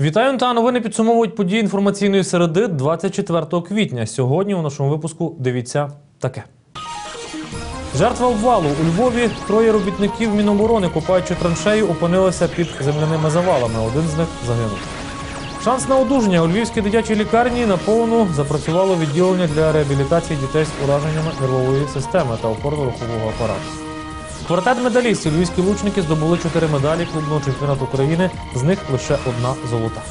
Вітаю та новини підсумовують події інформаційної середи 24 квітня. Сьогодні у нашому випуску дивіться таке. Жертва обвалу у Львові троє робітників Міноборони, копаючи траншею, опинилися під земляними завалами. Один з них загинув. Шанс на одужання у Львівській дитячій лікарні наповну запрацювало відділення для реабілітації дітей з ураженнями нервової системи та опорно-рухового апарату. Квартет медалістів львівські лучники здобули чотири медалі клубного чемпіонату України, з них лише одна золота.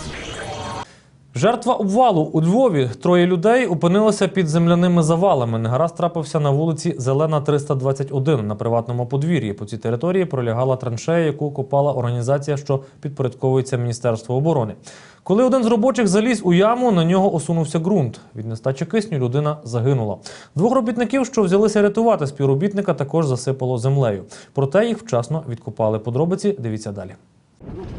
Жертва обвалу у Львові троє людей опинилися під земляними завалами. Негаразд трапився на вулиці Зелена 321 на приватному подвір'ї. По цій території пролягала траншея, яку копала організація, що підпорядковується Міністерству оборони. Коли один з робочих заліз у яму, на нього осунувся ґрунт. Від нестачі кисню людина загинула. Двох робітників, що взялися рятувати співробітника, також засипало землею. Проте їх вчасно відкопали. Подробиці дивіться далі.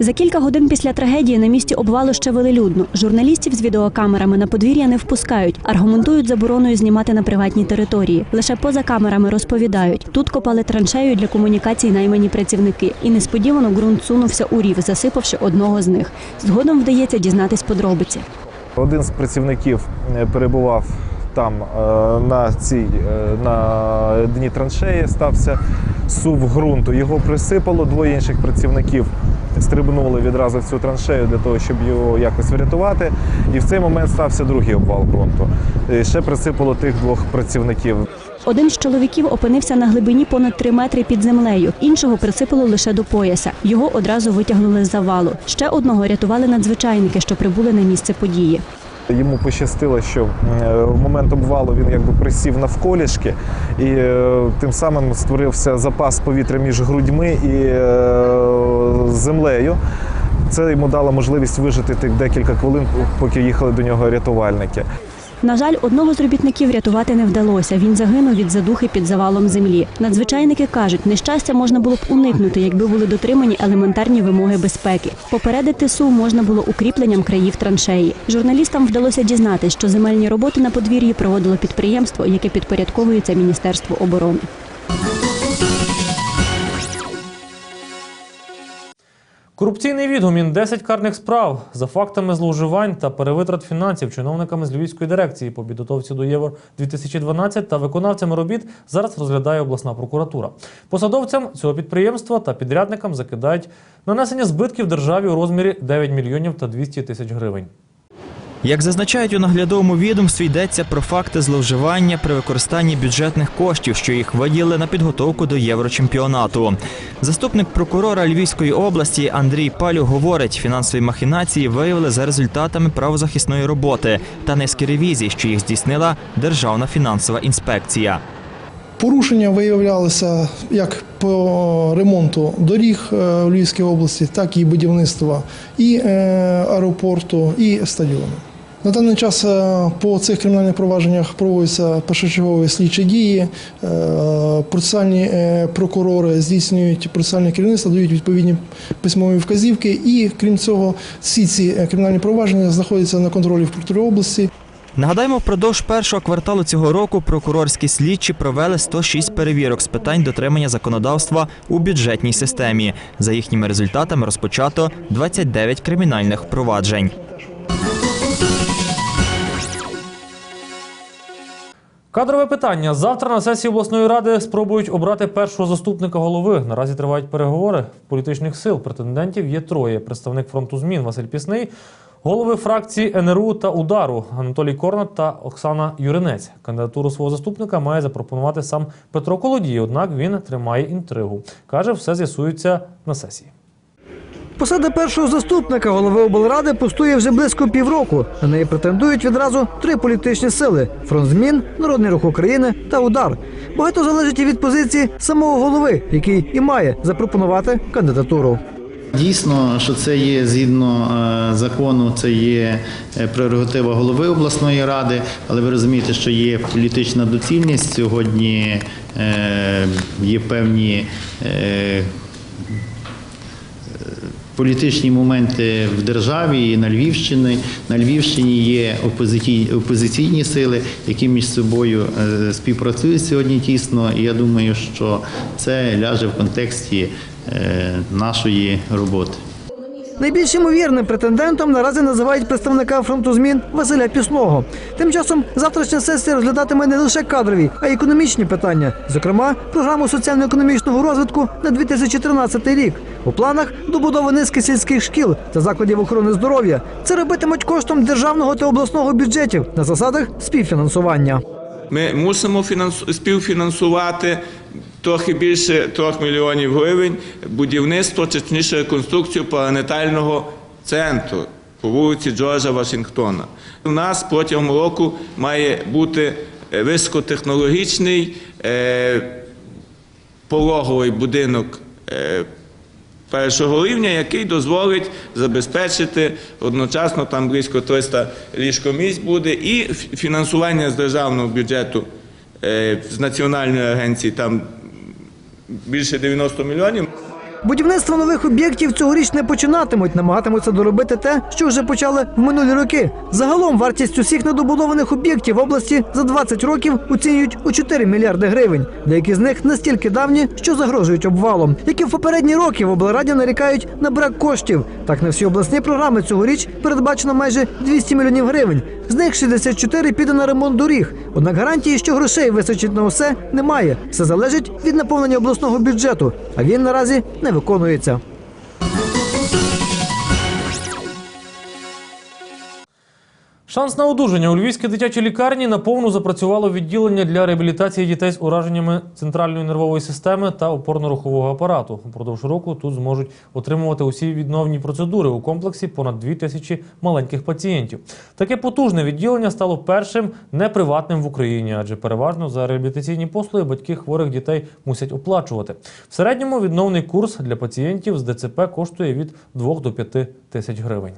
За кілька годин після трагедії на місці обвалу ще велелюдно. Журналістів з відеокамерами на подвір'я не впускають, аргументують забороною знімати на приватній території. Лише поза камерами розповідають. Тут копали траншею для комунікацій наймані працівники, і несподівано ґрунт сунувся у рів, засипавши одного з них. Згодом вдається дізнатись подробиці. Один з працівників е, перебував там е, на цій е, на дні траншеї, стався сув ґрунту. Його присипало. Двоє інших працівників стрибнули відразу в цю траншею для того, щоб його якось врятувати. І в цей момент стався другий обвал ґрунту. І ще присипало тих двох працівників. Один з чоловіків опинився на глибині понад три метри під землею. Іншого присипало лише до пояса. Його одразу витягнули з завалу. Ще одного рятували надзвичайники, що прибули на місце події. Йому пощастило, що е, в момент обвалу він якби присів навколішки, і е, тим самим створився запас повітря між грудьми і е, землею. Це йому дало можливість вижити тих декілька хвилин, поки їхали до нього рятувальники. На жаль, одного з робітників рятувати не вдалося. Він загинув від задухи під завалом землі. Надзвичайники кажуть, нещастя можна було б уникнути, якби були дотримані елементарні вимоги безпеки. Попередити сув можна було укріпленням країв траншеї. Журналістам вдалося дізнатися, що земельні роботи на подвір'ї проводило підприємство, яке підпорядковується Міністерству оборони. Корупційний відгумін 10 карних справ за фактами зловживань та перевитрат фінансів чиновниками з Львівської дирекції по підготовці до Євро 2012 та виконавцями робіт зараз розглядає обласна прокуратура. Посадовцям цього підприємства та підрядникам закидають нанесення збитків державі у розмірі 9 мільйонів та 200 тисяч гривень. Як зазначають у наглядовому відомстві, йдеться про факти зловживання при використанні бюджетних коштів, що їх виділили на підготовку до єврочемпіонату. Заступник прокурора Львівської області Андрій Палю говорить, фінансові махінації виявили за результатами правозахисної роботи та низки ревізій, що їх здійснила Державна фінансова інспекція. Порушення виявлялися як по ремонту доріг е, в Львівській області, так і будівництва і е, аеропорту, і стадіону. На даний час е, по цих кримінальних провадженнях проводяться першочергові слідчі дії. е, Процесуальні е, прокурори здійснюють процесуальне керівництво, дають відповідні письмові вказівки. І крім цього, всі ці кримінальні провадження знаходяться на контролі в прокуратурі області. Нагадаємо, впродовж першого кварталу цього року прокурорські слідчі провели 106 перевірок з питань дотримання законодавства у бюджетній системі. За їхніми результатами розпочато 29 кримінальних впроваджень. Кадрове питання. Завтра на сесії обласної ради спробують обрати першого заступника голови. Наразі тривають переговори політичних сил. Претендентів є троє: представник фронту змін Василь Пісний, голови фракції НРУ та Удару Анатолій Корнат та Оксана Юринець. Кандидатуру свого заступника має запропонувати сам Петро Колодій. Однак він тримає інтригу. каже, все з'ясується на сесії. Посада першого заступника голови облради пустує вже близько півроку. На неї претендують відразу три політичні сили: фронт змін, народний рух України та удар. Багато залежить і від позиції самого голови, який і має запропонувати кандидатуру. Дійсно, що це є згідно е, закону, це є е, прерогатива голови обласної ради, але ви розумієте, що є політична доцільність. Сьогодні е, є певні політичні моменти в державі і на Львівщині. На Львівщині є опозиційні, сили, які між собою е, співпрацюють сьогодні тісно. І я думаю, що це ляже в контексті е, нашої роботи. Найбільш ймовірним претендентом наразі називають представника фронту змін Василя Пісного. Тим часом завтрашня сесія розглядатиме не лише кадрові, а й економічні питання, зокрема програму соціально-економічного розвитку на 2013 рік. У планах добудова низки сільських шкіл та закладів охорони здоров'я. Це робитимуть коштом державного та обласного бюджетів на засадах співфінансування. Ми мусимо фінансу- співфінансувати трохи більше 3 мільйонів гривень будівництво, точніше реконструкцію планетального центру по вулиці Джорджа Вашингтона. У нас протягом року має бути е, високотехнологічний е, пологовий будинок е, першого рівня, який дозволить забезпечити одночасно там близько 300 ліжкомісць буде і фінансування з державного бюджету з національної агенції там більше 90 мільйонів. Будівництво нових об'єктів цьогоріч не починатимуть, намагатимуться доробити те, що вже почали в минулі роки. Загалом вартість усіх недобудованих об'єктів області за 20 років оцінюють у 4 мільярди гривень. Деякі з них настільки давні, що загрожують обвалом. Як і в попередні роки в облраді нарікають на брак коштів. Так на всі обласні програми цьогоріч передбачено майже 200 мільйонів гривень. З них 64 піде на ремонт доріг. Однак гарантії, що грошей вистачить на усе, немає. Все залежить від наповнення обласного бюджету, а він наразі не виконується. Шанс на одужання у Львівській дитячій лікарні наповну запрацювало відділення для реабілітації дітей з ураженнями центральної нервової системи та опорно-рухового апарату. Упродовж року тут зможуть отримувати усі відновні процедури у комплексі понад дві тисячі маленьких пацієнтів. Таке потужне відділення стало першим неприватним в Україні, адже переважно за реабілітаційні послуги батьки хворих дітей мусять оплачувати. В середньому відновний курс для пацієнтів з ДЦП коштує від 2 до 5 тисяч гривень.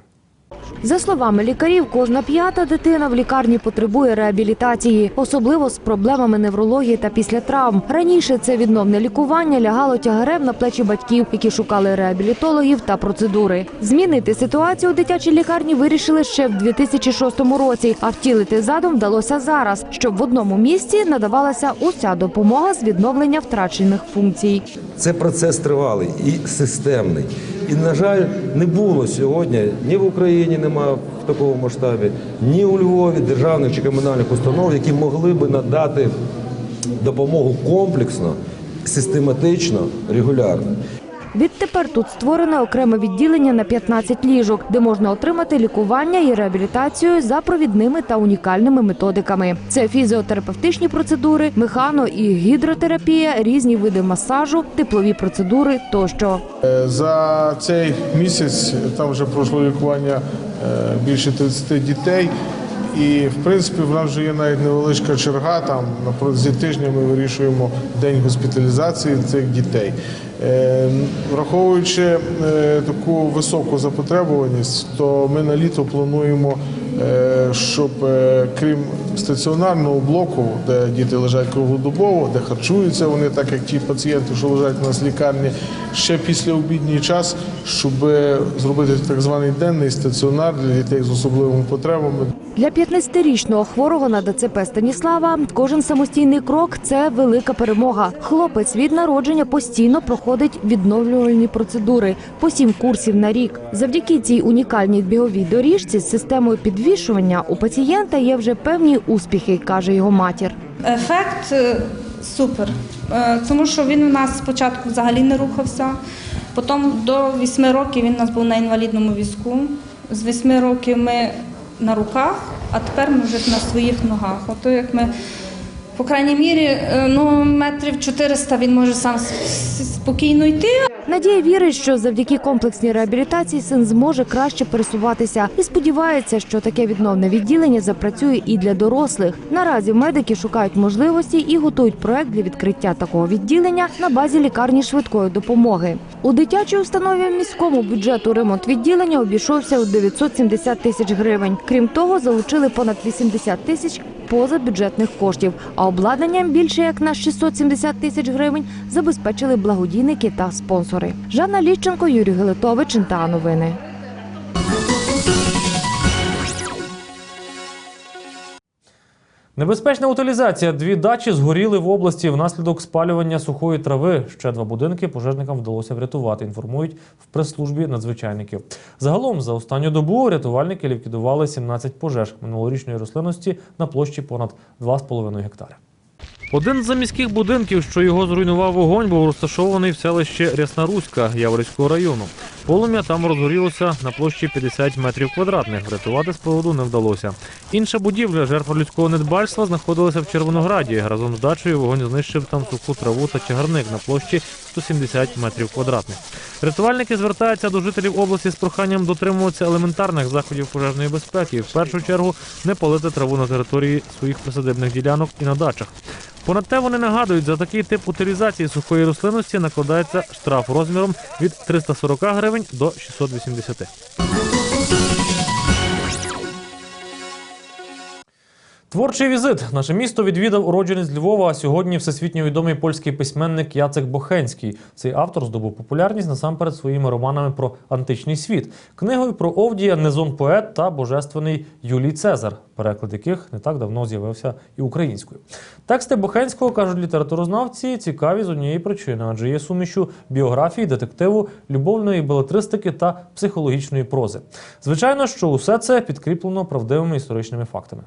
За словами лікарів, кожна п'ята дитина в лікарні потребує реабілітації, особливо з проблемами неврології та після травм. Раніше це відновне лікування лягало тягарем на плечі батьків, які шукали реабілітологів та процедури. Змінити ситуацію у дитячій лікарні вирішили ще в 2006 році, а втілити задум вдалося зараз, щоб в одному місці надавалася уся допомога з відновлення втрачених функцій. Це процес тривалий і системний. І, на жаль, не було сьогодні ні в Україні немає в такому масштабі, ні у Львові державних чи комунальних установ, які могли би надати допомогу комплексно, систематично, регулярно. Відтепер тут створене окреме відділення на 15 ліжок, де можна отримати лікування і реабілітацію за провідними та унікальними методиками. Це фізіотерапевтичні процедури, механо і гідротерапія, різні види масажу, теплові процедури тощо. Е, За цей місяць там вже пройшло лікування е, більше 30 дітей. І в принципі в нас вже є навіть невеличка черга. Там на протязі тижня ми вирішуємо день госпіталізації цих дітей. Е, Враховуючи е, таку високу запотребуваність, то ми на літо плануємо, е, щоб е, крім стаціонарного блоку, де діти лежать круглодобово, де харчуються вони, так як ті пацієнти, що лежать у нас в лікарні, ще після обідній час, щоб зробити так званий денний стаціонар для дітей з особливими потребами. Для 15-річного хворого на ДЦП Станіслава кожен самостійний крок це велика перемога. Хлопець від народження постійно проходить відновлювальні процедури по сім курсів на рік. Завдяки цій унікальній біговій доріжці з системою підвішування у пацієнта є вже певні успіхи, каже його матір. Ефект е, супер, Е, тому що він у нас спочатку взагалі не рухався. Потім до 8 років він у нас був на інвалідному візку. З 8 років ми на руках, а тепер вже на своїх ногах. Ото як ми, по крайній мірі, е, ну, метрів 400 він може сам спокійно йти, Надія вірить, що завдяки комплексній реабілітації син зможе краще пересуватися і сподівається, що таке відновне відділення запрацює і для дорослих. Наразі медики шукають можливості і готують проект для відкриття такого відділення на базі лікарні швидкої допомоги. У дитячій установі міському бюджету ремонт відділення обійшовся у 970 тисяч гривень. Крім того, залучили понад 80 тисяч позабюджетних коштів, а обладнанням більше як на 670 тисяч гривень забезпечили благодійники та спонсори. Жанна Ліщенко, Юрій Гелетович, та Новини. Небезпечна утилізація. Дві дачі згоріли в області внаслідок спалювання сухої трави. Ще два будинки пожежникам вдалося врятувати. Інформують в прес-службі надзвичайників. Загалом за останню добу рятувальники ліквідували 17 пожеж минулорічної рослинності на площі понад 2,5 гектари. Один з заміських будинків, що його зруйнував вогонь, був розташований в селищі Рясна-Руська Яворівського району. Полум'я там розгорілося на площі 50 метрів квадратних. Врятувати з приводу не вдалося. Інша будівля, жертва людського недбальства, знаходилася в Червонограді. Разом з дачею вогонь знищив там суху траву та чагарник на площі 170 метрів квадратних. Рятувальники звертаються до жителів області з проханням дотримуватися елементарних заходів пожежної безпеки. і В першу чергу не палити траву на території своїх присадибних ділянок і на дачах. Понад те вони нагадують, за такий тип утилізації сухої рослинності накладається штраф розміром від 340 гривень до 680. Творчий візит. Наше місто відвідав уродженець Львова, а сьогодні всесвітньо відомий польський письменник Яцек Бохенський. Цей автор здобув популярність насамперед своїми романами про античний світ, книгою про Овдія, Незон поет та божественний Юлій Цезар, переклад яких не так давно з'явився і українською. Тексти Бохенського кажуть літературознавці цікаві з однієї причини, адже є сумішю біографії, детективу, любовної белетристики та психологічної прози. Звичайно, що усе це підкріплено правдивими історичними фактами.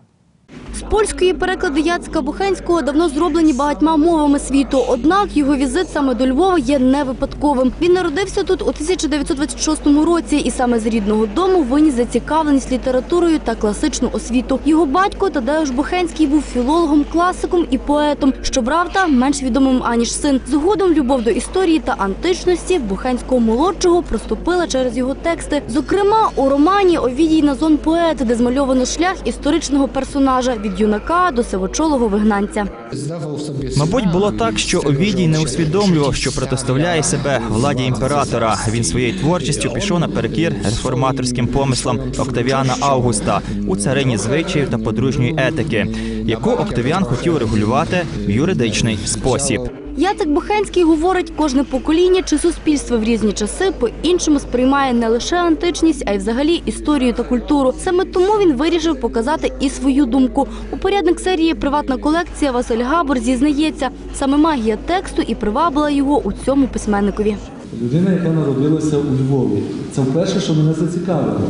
З польської переклади Яцка Бухенського давно зроблені багатьма мовами світу. Однак його візит саме до Львова є не випадковим. Він народився тут у 1926 році і саме з рідного дому виніс зацікавленість літературою та класичну освіту. Його батько Тадеуш Бухенський був філологом, класиком і поетом, що правда менш відомим аніж син. Згодом любов до історії та античності Бухенського молодшого проступила через його тексти. Зокрема, у романі Овідій Назон поет, де змальовано шлях історичного персонажа від юнака до сивочолого вигнанця. Мабуть, було так, що Овідій не усвідомлював, що протиставляє себе владі імператора. Він своєю творчістю пішов наперекір реформаторським помислам Октавіана Августа у царині звичаїв та подружньої етики, яку Октавіан хотів регулювати в юридичний спосіб. Яцек Бухенський говорить, кожне покоління чи суспільство в різні часи по-іншому сприймає не лише античність, а й взагалі історію та культуру. Саме тому він вирішив показати і свою думку. Упорядник серії Приватна колекція Василь Габор зізнається, саме магія тексту і привабила його у цьому письменникові. Людина, яка народилася у Львові. Це вперше, що мене зацікавило.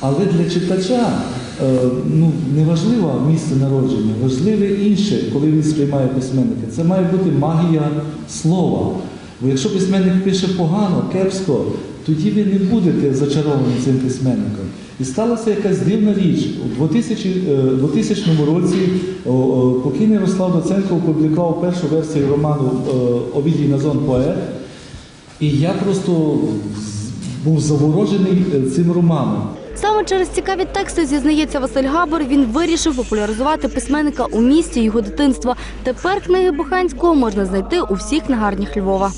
Але для читача ну, не важливо місце народження, важливе інше, коли він сприймає письменника. Це має бути магія слова. Бо якщо письменник пише погано, кепсько, тоді ви не будете зачаровані цим письменником. І сталася якась дивна річ. У 2000, е, 2000 році о, о, покійний Ярослав Доценко опублікував першу версію роману е, Овідій Назон поет. І я просто був заворожений е, цим романом. Саме через цікаві тексти зізнається Василь Габор. Він вирішив популяризувати письменника у місті його дитинства. Тепер книги Буханського можна знайти у всіх книгарнях Львова.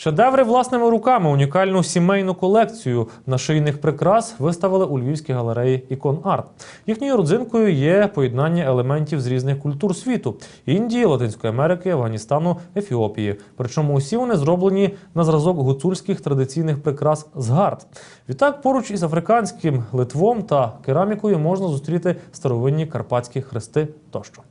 Шедеври власними руками, унікальну сімейну колекцію нашийних прикрас виставили у Львівській галереї Ікон Арт. Їхньою родзинкою є поєднання елементів з різних культур світу: Індії, Латинської Америки, Афганістану, Ефіопії. Причому усі вони зроблені на зразок гуцульських традиційних прикрас з гард. Відтак, поруч із африканським литвом та керамікою можна зустріти старовинні карпатські хрести тощо.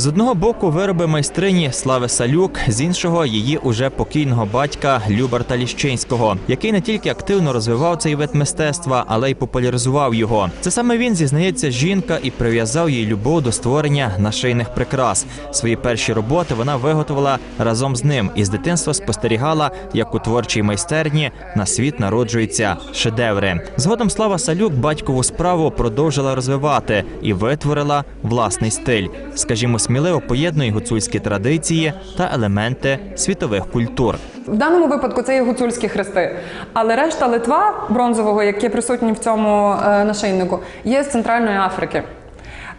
З одного боку вироби майстрині Слави Салюк, з іншого її уже покійного батька Любарта Ліщинського, який не тільки активно розвивав цей вид мистецтва, але й популяризував його. Це саме він зізнається жінка і прив'язав їй любов до створення нашийних прикрас. Свої перші роботи вона виготовила разом з ним і з дитинства спостерігала, як у творчій майстерні на світ народжуються шедеври. Згодом Слава Салюк батькову справу продовжила розвивати і витворила власний стиль. Скажімо, сміливо поєднує гуцульські традиції та елементи світових культур. В даному випадку це є гуцульські хрести, але решта Литва бронзового, які присутні в цьому е, нашийнику, є з Центральної Африки.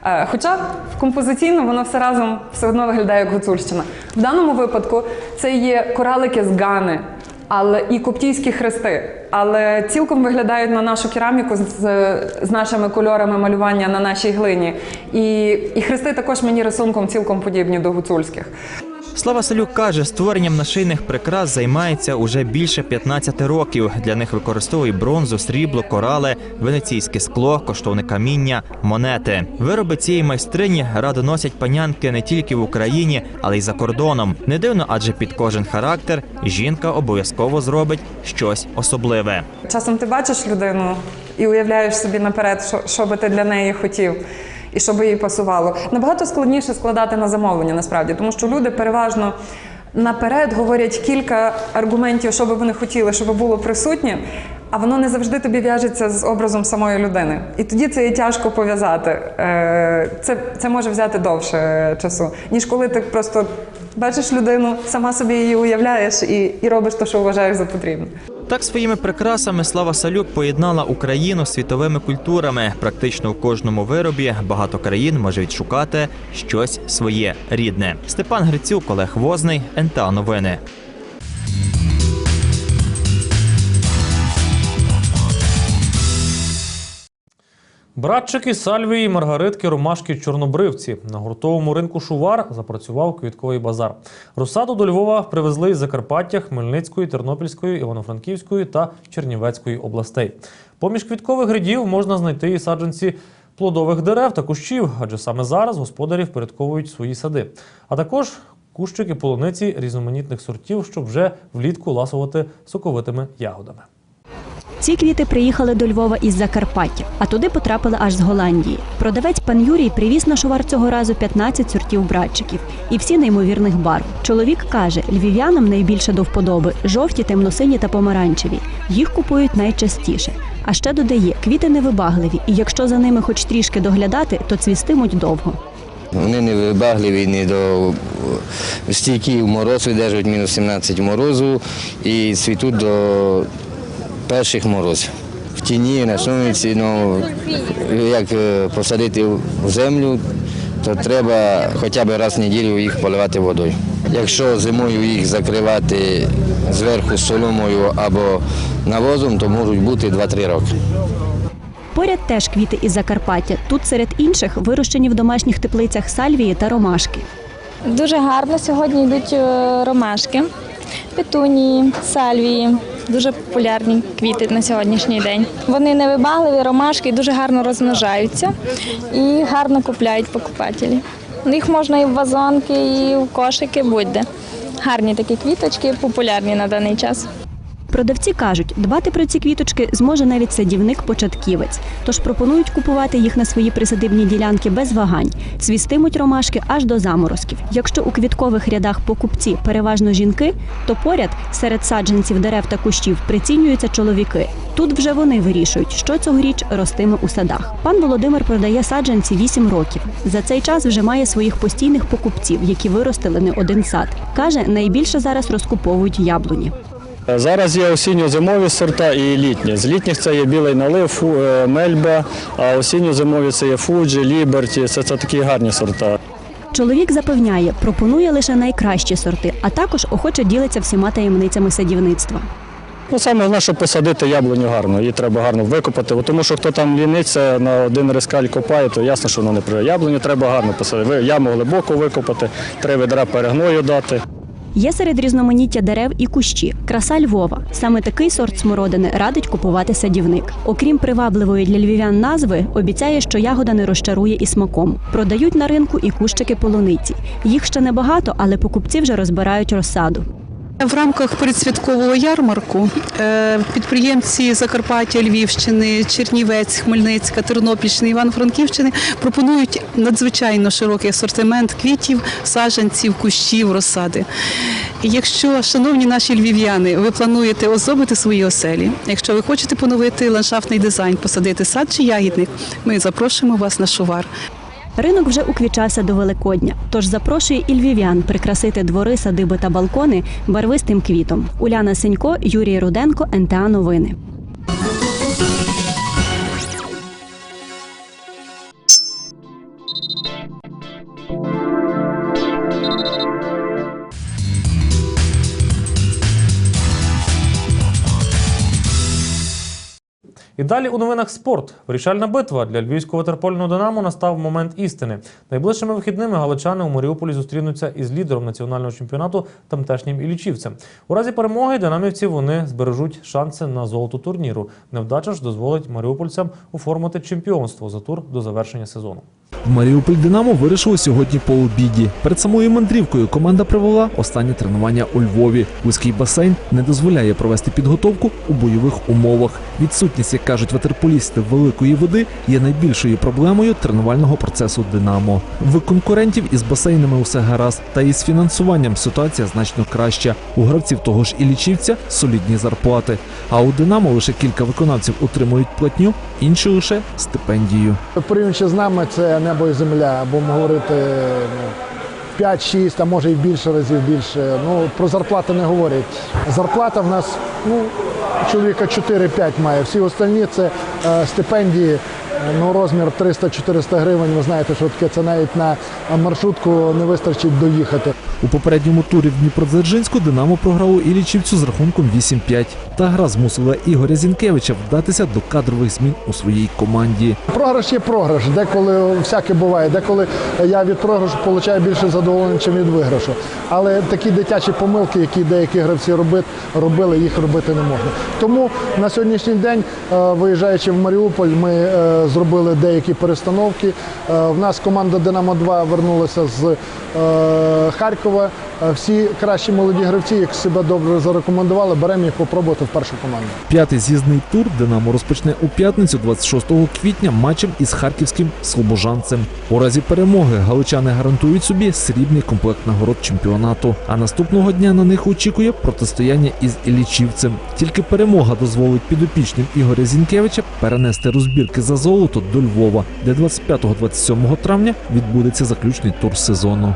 Е, Хоча композиційно воно все разом все одно виглядає як гуцульщина. В даному випадку це є коралики з Гани, але і коптійські хрести, але цілком виглядають на нашу кераміку з, з нашими кольорами малювання на нашій глині. І, і хрести також мені рисунком цілком подібні до гуцульських. Слава Салюк каже, створенням нашийних прикрас займається уже більше 15 років. Для них використовує бронзу, срібло, корали, венеційське скло, коштовне каміння, монети. Вироби цієї майстрині радо носять панянки не тільки в Україні, але й за кордоном. Не дивно, адже під кожен характер жінка обов'язково зробить щось особливе. Часом ти бачиш людину і уявляєш собі наперед, що, що би ти для неї хотів. І щоб їй пасувало. Набагато складніше складати на замовлення насправді, тому що люди переважно наперед говорять кілька аргументів, що би вони хотіли, щоб було присутнє, а воно не завжди тобі в'яжеться з образом самої людини. І тоді це і тяжко пов'язати. Е, Це, це може взяти довше часу, ніж коли ти просто бачиш людину, сама собі її уявляєш і, і робиш те, що вважаєш за потрібне. Так своїми прикрасами Слава Салюк поєднала Україну з світовими культурами. Практично у кожному виробі багато країн може відшукати щось своє рідне. Степан Грицюк, Олег Возний, НТА Новини. Братчики, сальвії, маргаритки, ромашки, чорнобривці. На гуртовому ринку Шувар запрацював квітковий базар. Розсаду до Львова привезли із Закарпаття, Хмельницької, Тернопільської, Івано-Франківської та Чернівецької областей. Поміж квіткових рядів можна знайти і саджанці плодових дерев та кущів, адже саме зараз господарі впорядковують свої сади. А також кущики полуниці різноманітних сортів, щоб вже влітку ласувати соковитими ягодами. Ці квіти приїхали до Львова із Закарпаття, а туди потрапили аж з Голландії. Продавець пан Юрій привіз на шувар цього разу 15 сортів братчиків і всі неймовірних барв. Чоловік каже, львів'янам найбільше до вподоби жовті, темно-сині та помаранчеві. Їх купують найчастіше. А ще додає, квіти невибагливі, і якщо за ними хоч трішки доглядати, то цвістимуть довго. Вони не вибагливі ні до стійкі в мороз, видержують мінус 17 морозу і цвітуть до перших морозів. В тіні, на сонці, ну, як е, посадити в землю, то треба хоча б раз в неділю їх поливати водою. Якщо зимою їх закривати зверху соломою або навозом, то можуть бути 2-3 роки. Поряд теж квіти із Закарпаття. Тут серед інших вирощені в домашніх теплицях сальвії та ромашки. Дуже гарно сьогодні йдуть е, ромашки, петунії, сальвії. Дуже популярні квіти на сьогоднішній день. Вони невибагливі, ромашки дуже гарно розмножаються і гарно купляють покупателі. Їх можна і в вазонки, і в кошики, будь-де. Гарні такі квіточки, популярні на даний час. Продавці кажуть, дбати про ці квіточки зможе навіть садівник-початківець, тож пропонують купувати їх на свої присадибні ділянки без вагань. Цвістимуть ромашки аж до заморозків. Якщо у квіткових рядах покупці переважно жінки, то поряд серед саджанців дерев та кущів прицінюються чоловіки. Тут вже вони вирішують, що цьогоріч ростиме у садах. Пан Володимир продає саджанці 8 років. За цей час вже має своїх постійних покупців, які виростили не один сад. Каже, найбільше зараз розкуповують яблуні. Зараз є осінньо-зимові сорта і літні. З літніх це є білий налив, е, мельба, а осінньо-зимові це є фуджі, ліберті. Це, це такі гарні сорта. Чоловік запевняє, пропонує лише найкращі сорти, а також охоче ділиться всіма таємницями садівництва. Ну, саме головне, щоб посадити яблуню гарно, її треба гарно викопати, бо тому що хто там ліниться на один рискаль копає, то ясно, що воно не прийде. Яблуню треба гарно посадити. Яму глибоко викопати, три ведра перегною дати. Є серед різноманіття дерев і кущі. Краса Львова. Саме такий сорт смородини радить купувати садівник. Окрім привабливої для львів'ян назви, обіцяє, що ягода не розчарує і смаком. Продають на ринку і кущики полуниці. Їх ще небагато, але покупці вже розбирають розсаду. В рамках передсвяткового ярмарку е, підприємці Закарпаття, Львівщини, Чернівець, Хмельницька, Тернопільщини, Івано-Франківщини пропонують надзвичайно широкий асортимент квітів, саджанців, кущів, розсади. Якщо, шановні наші львів'яни, ви плануєте озобити свої оселі, якщо ви хочете поновити ландшафтний дизайн, посадити сад чи ягідник, ми запрошуємо вас на шувар. Ринок вже уквічався до Великодня, тож запрошує і львів'ян прикрасити двори, садиби та балкони барвистим квітом. Уляна Сенько, Юрій Руденко, НТА Новини. І далі у новинах спорт. Вирішальна битва для львівського ватерпольного Динамо настав момент істини. Найближчими вихідними галичани у Маріуполі зустрінуться із лідером національного чемпіонату тамтешнім ілічівцем. У разі перемоги динамівці вони збережуть шанси на золото турніру. Невдача ж дозволить маріупольцям оформити чемпіонство за тур до завершення сезону. В Маріуполь Динамо вирішили сьогодні по обіді. Перед самою мандрівкою команда провела останнє тренування у Львові. Вузький басейн не дозволяє провести підготовку у бойових умовах. Відсутність, як кажуть ватерполісти, великої води є найбільшою проблемою тренувального процесу Динамо. В конкурентів із басейнами усе гаразд, та із фінансуванням ситуація значно краща. У гравців того ж і лічівця солідні зарплати. А у Динамо лише кілька виконавців отримують платню, інші лише стипендію. Порівнюючи з нами, це небо і земля, будемо говорити ну, 5-6, а може і більше разів більше. Ну, про зарплати не говорять. Зарплата в нас ну, чоловіка 4-5 має. Всі остальні це е, стипендії. е, Ну, розмір 300-400 гривень, ви знаєте, що таке це навіть на маршрутку не вистачить доїхати. У попередньому турі в Дніпродзержинську Динамо програло Ілічівцю з рахунком 8-5. Та гра змусила Ігоря Зінкевича вдатися до кадрових змін у своїй команді. Програш є програш, деколи всяке буває, деколи я від програшу отримую більше задоволення, ніж від виграшу. Але такі дитячі помилки, які деякі гравці робили, їх робити не можна. Тому на сьогоднішній день, е, виїжджаючи в Маріуполь, ми е, зробили деякі перестановки. Е, В нас команда Динамо 2 вернулася з Харкова. Всі кращі молоді гравці, які себе добре зарекомендували, беремо їх попробувати в першу команду. П'ятий з'їзний тур Динамо розпочне у п'ятницю, 26 квітня, матчем із харківським слобожанцем. У разі перемоги галичани гарантують собі срібний комплект нагород чемпіонату. А наступного дня на них очікує протистояння із Ілічівцем. Тільки перемога дозволить підопічним Ігоря Зінкевича перенести розбірки за золото до Львова, де 25-27 травня відбудеться заключний тур сезону.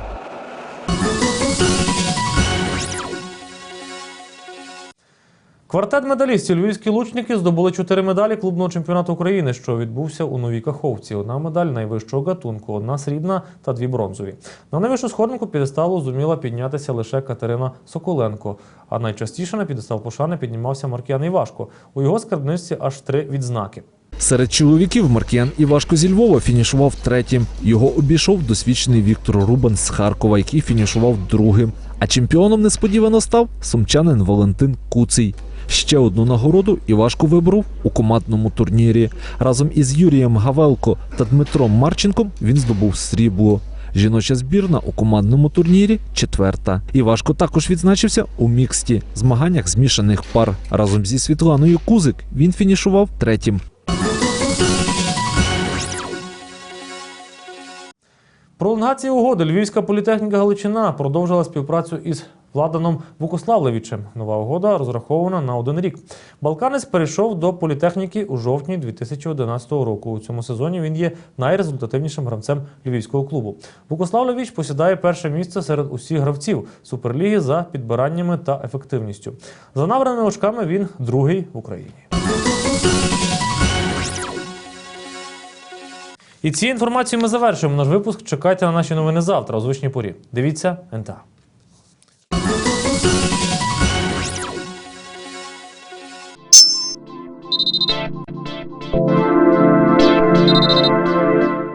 Квартет медалістів львівські лучники здобули чотири медалі клубного чемпіонату України, що відбувся у Новій Каховці. Одна медаль найвищого гатунку, одна срібна та дві бронзові. На найвищу сходинку підесталу зуміла піднятися лише Катерина Соколенко. А найчастіше на підестал пошани піднімався Маркіян Івашко. У його скарбничці аж три відзнаки. Серед чоловіків Маркіян Івашко зі Львова фінішував третім. Його обійшов досвідчений Віктор Рубан з Харкова, який фінішував другим. А чемпіоном несподівано став сумчанин Валентин Куций. Ще одну нагороду Івашко виборов у командному турнірі. Разом із Юрієм Гавелко та Дмитром Марченком він здобув срібло. Жіноча збірна у командному турнірі четверта. Івашко також відзначився у міксті змаганнях змішаних пар. Разом зі Світланою Кузик він фінішував третім. Пролонгація угоди Львівська політехніка Галичина продовжила співпрацю із Владаном Вукославлевичем. Нова угода розрахована на один рік. Балканець перейшов до політехніки у жовтні 2011 року. У цьому сезоні він є найрезультативнішим гравцем львівського клубу. Вукославлевич посідає перше місце серед усіх гравців суперліги за підбираннями та ефективністю. За набраними очками він другий в Україні. І цією інформацією ми завершуємо наш випуск. Чекайте на наші новини завтра у звичній порі. Дивіться НТА.